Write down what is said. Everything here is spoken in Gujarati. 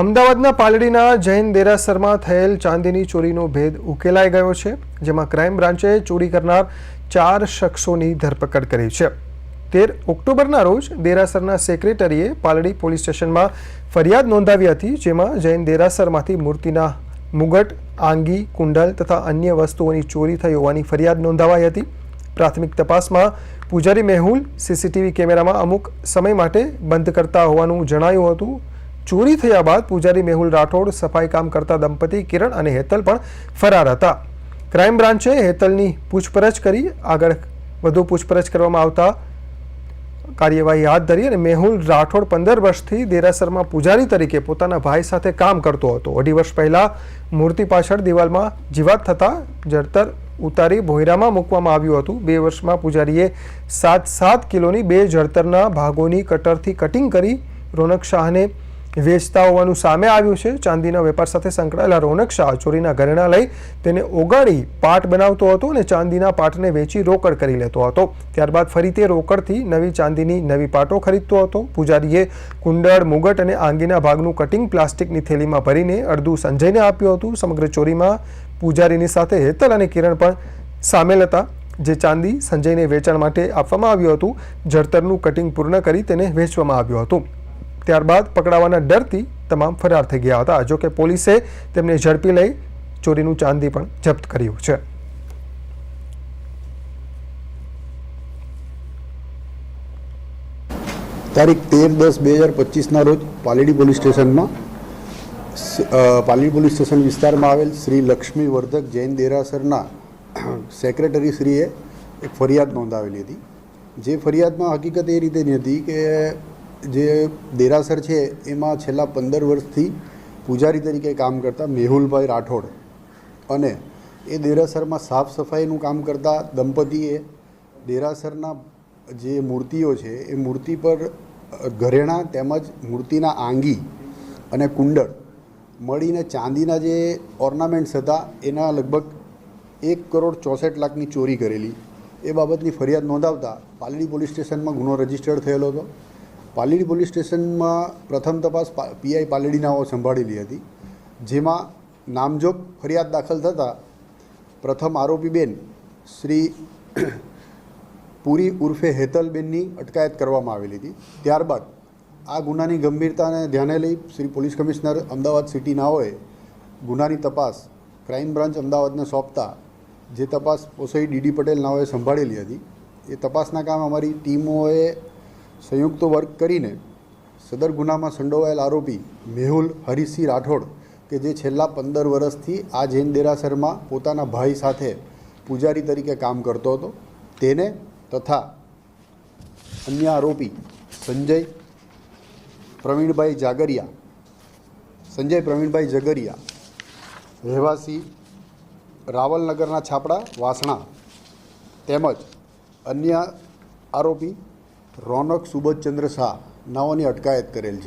અમદાવાદના પાલડીના જૈન દેરાસરમાં થયેલ ચાંદીની ચોરીનો ભેદ ઉકેલાઈ ગયો છે, જેમાં ક્રાઇમ બ્રાન્ચે ચોરી કરનાર ચાર શખ્સોની ધરપકડ કરી છે. તેર ઓક્ટોબરના રોજ દેરાસરના સેક્રેટરીએ પાલડી પોલીસ સ્ટેશનમાં ફરિયાદ નોંધાવી હતી, જેમાં જૈન દેરાસરમાંથી મૂર્તિના મુગટ, આંગી, કુંડલ તથા અન્ય વસ્તુઓની ચોરી થઈ હોવાની ફરિયાદ નોંધાવાઈ હતી. પ્રાથમિક તપાસમાં પૂજારી મેહુલ, સીસીટીવી કેમેરામાં અમુક સમય માટે બંધ કરતા હોવાનું જણાયું હતું. ચોરી થયા બાદ પૂજારી મેહુલ રાઠોડ સફાઈ કામ કરતા દંપતી કિરણ અને હેતલ પણ ફરાર હતા. ક્રાઇમ બ્રાન્ચે હેતલની પૂછપરછ કરી. આગળ વધુ પૂછપરછ કરવામાં આવતા કાર્યવાહી હાથ ધરી અને મેહુલ રાઠોડ પંદર વર્ષથી દેરાસરમાં પૂજારી તરીકે પોતાના ભાઈ સાથે કામ કરતો હતો. અઢી વર્ષ પહેલાં મૂર્તિ પાછળ દિવાલમાં જીવાત થતાં જડતર ઉતારી ભોયરામાં મૂકવામાં આવ્યું હતું. બે વર્ષમાં પૂજારીએ સાત સાત કિલોની બે જડતરના ભાગોની કટરથી કટિંગ કરી રોનક શાહને વેચતા હોવાનું સામે આવ્યું છે. ચાંદીના વેપાર સાથે સંકળાયેલા રોનક શાહ ચોરીના ઘરેણા લઈ તેને ઓગાળી પાટ બનાવતો હતો અને ચાંદીના પાટને વેચી રોકડ કરી લેતો હતો. ત્યારબાદ ફરી તે રોકડથી નવી ચાંદીની નવી પાટો ખરીદતો હતો. પૂજારીએ કુંડળ, મુગટ અને આંગીના ભાગનું કટિંગ પ્લાસ્ટિકની થેલીમાં ભરીને અડધું સંજયને આપ્યું હતું. સમગ્ર ચોરીમાં પૂજારીની સાથે હેતલ અને કિરણ પણ સામેલ હતા, જે ચાંદી સંજયને વેચાણ માટે આપવામાં આવ્યું હતું. જળતરનું કટિંગ પૂર્ણ કરી તેને વેચવામાં આવ્યું હતું. ત્યારબાદ પકડાવાના ડરથી તમામ ફરાર થઈ ગયા હતા. જોકે પોલીસે તેમને ઝડપી લઈ ચોરીનું ચાંદી પણ જપ્ત કર્યું છે. તારીખ તેર દસ બે હજાર પચીસના રોજ પાલેડી પોલીસ સ્ટેશનમાં પાલેડી પોલીસ સ્ટેશન વિસ્તારમાં આવેલ શ્રી લક્ષ્મી વર્ધક જૈન દેરાસરના સેક્રેટરી શ્રીએ એક ફરિયાદ નોંધાવેલી હતી. જે ફરિયાદમાં હકીકત એ રીતેની હતી કે જે દેરાસર છે, એમાં છેલ્લા પંદર વર્ષથી પૂજારી તરીકે કામ કરતા મેહુલભાઈ રાઠોડ. અને એ દેરાસરમાં સાફ સફાઈનું કામ કરતા દંપતીએ દેરાસરના જે મૂર્તિઓ છે, એ મૂર્તિ પર ઘરેણા તેમજ મૂર્તિના આંગી અને કુંડળ મળીને ચાંદીના જે ઓર્નામેન્ટ્સ હતા, એના લગભગ એક કરોડ ચોસઠ લાખની ચોરી કરેલી. એ બાબતની ફરિયાદ નોંધાવતા પાલડી પોલીસ સ્ટેશનમાં ગુનો રજીસ્ટર્ડ થયેલો હતો. પાલડી પોલીસ સ્ટેશનમાં પ્રથમ તપાસ પીઆઈ પાલડીનાઓ સંભાળેલી હતી, જેમાં નામજોગ ફરિયાદ દાખલ થતાં પ્રથમ આરોપી બેન શ્રી પુરી ઉર્ફે હેતલબેનની અટકાયત કરવામાં આવેલી હતી. ત્યારબાદ આ ગુનાની ગંભીરતાને ધ્યાને લઈ Shri police commissioner Ahmedabad city નાઓએ ગુનાની તપાસ ક્રાઇમ બ્રાન્ચ અમદાવાદને સોંપતા જે તપાસ ઓસઈ ડીડી પટેલ નાઓએ સંભાળેલી હતી, એ તપાસના કામ અમારી ટીમોએ સંયુક્ત વર્ક કરીને સદર ગુનામાં સંડોવાયેલ આરોપી મેહુલ હરિસિંહ રાઠોડ, કે જે છેલ્લા પંદર વર્ષથી આ જૈન દેરાસરમાં પોતાના ભાઈ સાથે પૂજારી તરીકે કામ કરતો હતો, તેને તથા અન્ય આરોપી સંજય પ્રવીણભાઈ જાગરિયા, સંજય પ્રવીણભાઈ જગરિયા, રહેવાસી રાવલનગરના છાપડા વાસણા તેમજ અન્ય આરોપી રોનક સુબોધચંદ્ર શાહ નાઓની અટકાયત કરેલ છે.